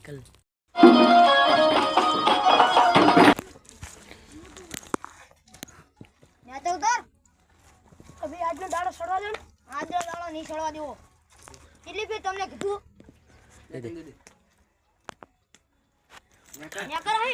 निकल ત્યાં તો ઉતાર અભી આજનો દાડો છોડવા દો ને આજનો દાડો નહીં છોડવા દેવો કેટલી ફેર તમને કીધું दे दे ત્યાં કર હે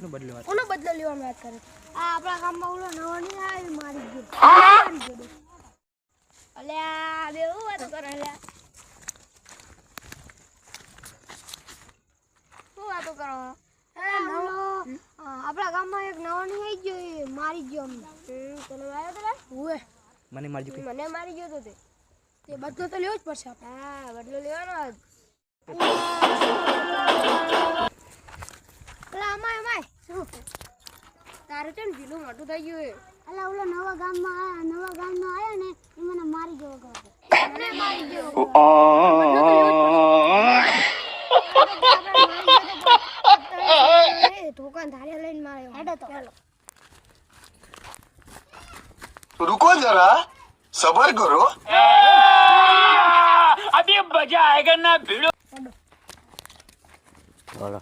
કોનો બદલો વાત કોનો બદલો લેવાનો વાત કરે. આ આપણા ગામમાં ઓલો નવો નહીં આવી મારી ગયો. અલ્યા બે હું વાત કરે અલ્યા શું વાતો કરો? આપણા ગામમાં એક નવો નહીં આવી ગયો એ મારી ગયો તને માર્યો તો લે? ઉએ મને મારી ગયો મને મારી ગયો તો તે. તે બદલો તો લેવો જ પડશે આપણે. હા બદલો લેવાનો મોટું થઈ ગયું અલા ઓલો નવા ગામમાં નવા ગામમાં આવ્યો ને એ મને મારી ગયો ગયો મારી ગયો દુકાન ધારે લઈને માર્યો હેડો તો ચાલો રુકો જરા સબર કરો. અભી મજા આયેગા ના ભીડો. ચલો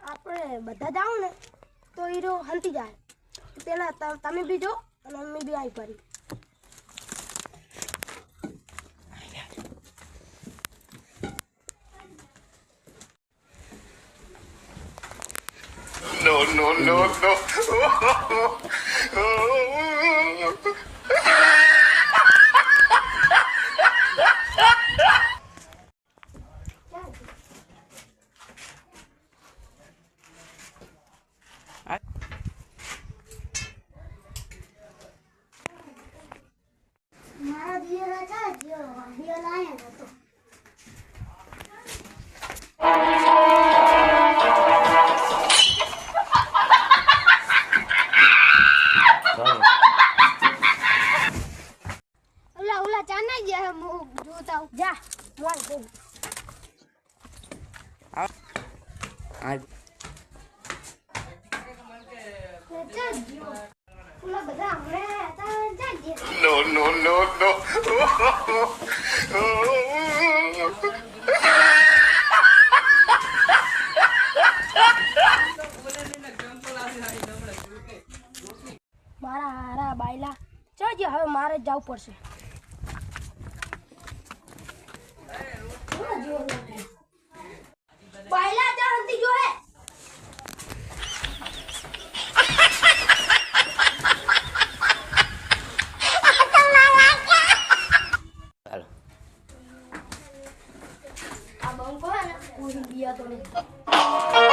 આપણે બધા જાઓ ને તો હીરો હંતી જાય પેલા તમે બી જો અને મમ્મી બી આવી પડી No, no, no, no. ક્યાં ગયા હું જોતા જા No, no, no, no. મારા હારા બાયલા. ચો હવે મારે જવું પડશે. Oh.